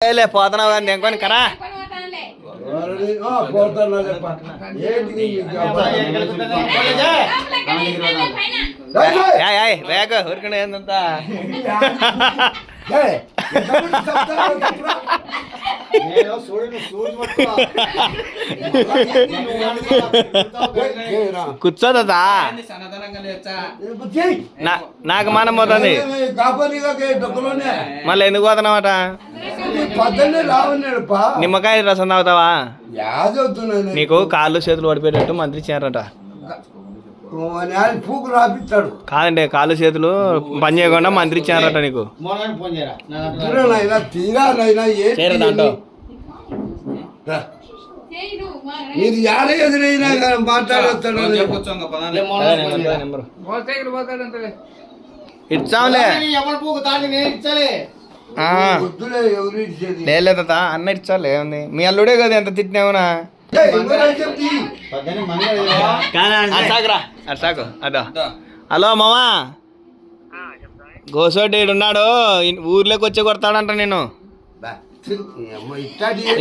ఏలే పోతున్నావు కానీ నేను కొని కరా వేగ ఊరికనే ఏందంతా బుజ్జి? నా నాకు మనం పోతుంది. మళ్ళీ ఎందుకు పోతున్నావట? నిమ్మకాయ రసం తాగుతావా? నీకు కాళ్ళు చేతులు పడిపోయేటట్టు మంత్రి ఆయన పూకు రాపిస్తాడు కాదండి కాళ్ళు చేతులు పని చేయకుండా మంత్రి ఇచ్చారట నీకు. మీరు యాడ ఎదురైనా నెంబరు ఇచ్చాంలే. లేదు తాత అన్న ఇచ్చాలే ఏముంది? మీ అల్లుడే కదా ఎంత తిట్టినావునా అర్సాకు అదో హలో మామా. గోసోటి ఉన్నాడు. ఊర్లోకి వచ్చి కొడతాడంట నేను?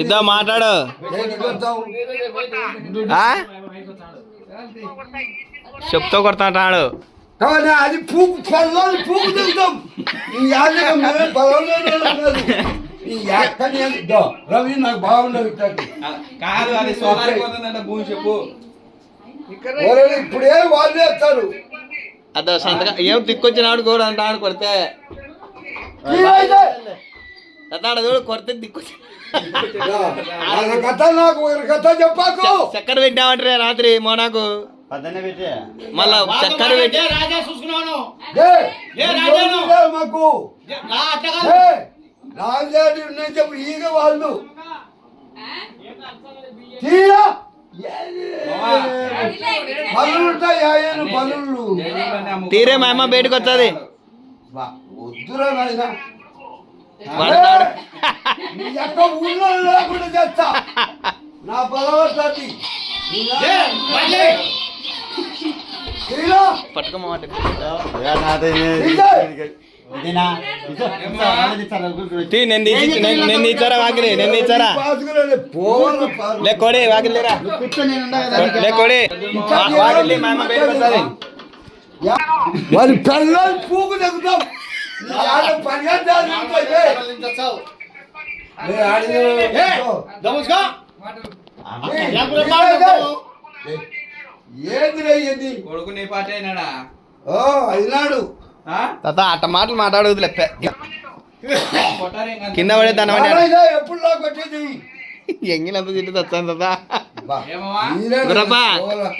ఇద్దా మాట్లాడు? చెప్తూ కొడతాడు అది పూకు పొలాలు పూకు తింటాం. ఈ? దో, రవి నాకు బాగుండదు ఇట్టాటి కాదు అది సోలార్ పోతుందంట భూమి చెప్పు. ఇప్పుడే వాళ్ళు వేస్తారు. అదో సంతకం ఏం కూడా అంటాడు కొడితే. తీరైతే. అతాడు చూడు కొడితే దిక్కొచ్చి వాళ్ళ కథ నాకు ఒక కథ చెప్పాకు. చక్కెర పెట్టామంటే రాత్రి మోనాకు. మళ్ళా చక్కెర పెట్టి. ఏయ్, ఏ రాజాను? వద్దులే మాకు. ఏయ్, రాజాడి ఉన్నాయి చెప్పు ఈగ వాళ్ళు తీరా పనులు మా అమ్మ బయటకు వస్తుంది వద్దురా నాయన ఊళ్ళో లేకుండా చేస్తా నా పట్టుకోమాట నేను నేను వాకిలి? వాకిలి లేరా? వాకిలి పిల్లలు పూకు ఏంది? కొడుకు నీ పాటే అయినాడా? ఓ అయినాడు? తాత అట్ట మాటలు మాట్లాడదు లెప్ప కాదు. నాకు వచ్చేది? ఎంగిలంత తిట్టు తెచ్చాను తాత. గురప్ప.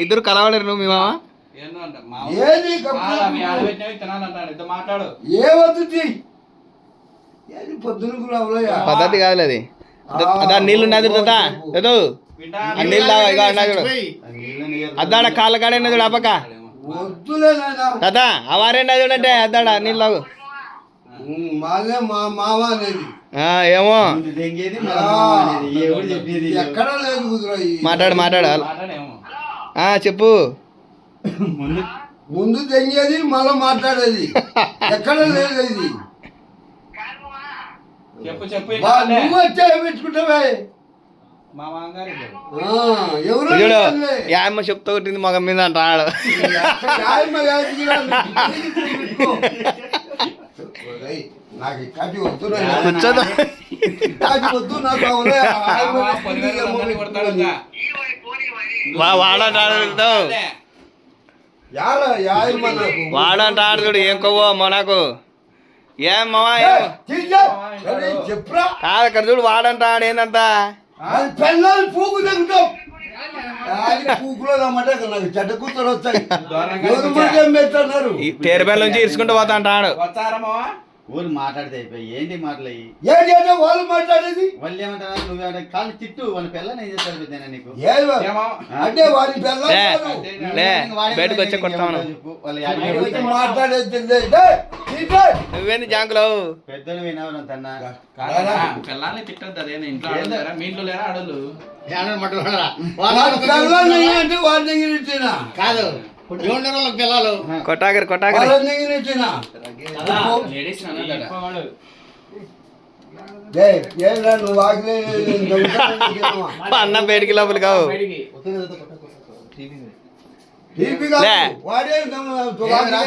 ఇద్దరు కలవలేరు నువ్వు మీ మామ? కాదా, పద్ధతి కాదులే అది అదా నీళ్ళు ఉన్నది తాత. ఏదో నీళ్ళు అన్నా చూడు. అద్దాడ కాళ్ళ కాడ ఉన్నది చూడు అప్పక తాత అవారేండి చూడంటే అద్దాడ నీళ్ళు ఏమో. మాట్లాడు మాట్లాడు. మాట్లాడేమో. ఆ చెప్పు. ముందు. తెంగేది మళ్ళీ మాట్లాడేది. ఎక్కడ లేదు ఇది. చెప్పు చెప్పు బా, ఏంటంటే? నువ్వు వచ్చే పెట్టుకుంటావే. చూడు చెప్తా కొట్టింది మగం మీద అంటాడు. కూర్చోదు? వాడంటాడు. వాడంటాడు చూడు ఏం కొవ్వో మనకు ఏం మావా కాదు ఇక్కడ చూడు వాడంటాడు ఏందంతా అది పిల్లలు పూకు తింటాం. అది పూకులో రమ్మంటే నాకు చెడ్డ కూతురు వస్తాయి. ఈ తేరుబెల్ నుంచి ఇరుచుకుంటూ పోతా అంటాడు? ఊరు మాట్లాడితే అయిపోయి ఏంటి మాటలు అయ్యి? ఏంటి అంటే వాళ్ళు మాట్లాడేది? వాళ్ళు ఏమంటారు? నువ్వు? కాళ్ళు తిట్టు వాళ్ళ పిల్లని ఏం చేస్తారు పెద్దనా నీకు? అంటే వాడి బయటకు వచ్చి కొడతాను? మాట్లాడేది. నువ్వేంది జాంకులో పెద్దలు వినవరం తన్నా? పిల్లల్ని తిట్టద్దు అదేనా? ఇంట్లో ఆడోళ్ళు లేరా? మీ ఇంట్లో లేరా? కాదు. పిల్లలు? కొట్టాగరి కొట్టాగరి. అన్న బయటికి లోపలి కావు.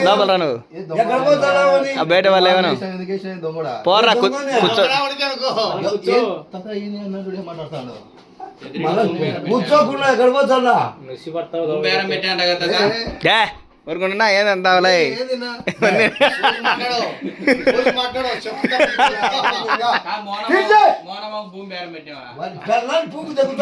లోపల బయట వాళ్ళు ఏమను? పోర్రా కూర్చో. కూర్చోకుండా ఎక్కడ భూమి బేరం పెట్టాంట కదా ఊరుకుంటున్నా భూమి బేరం పెట్టావా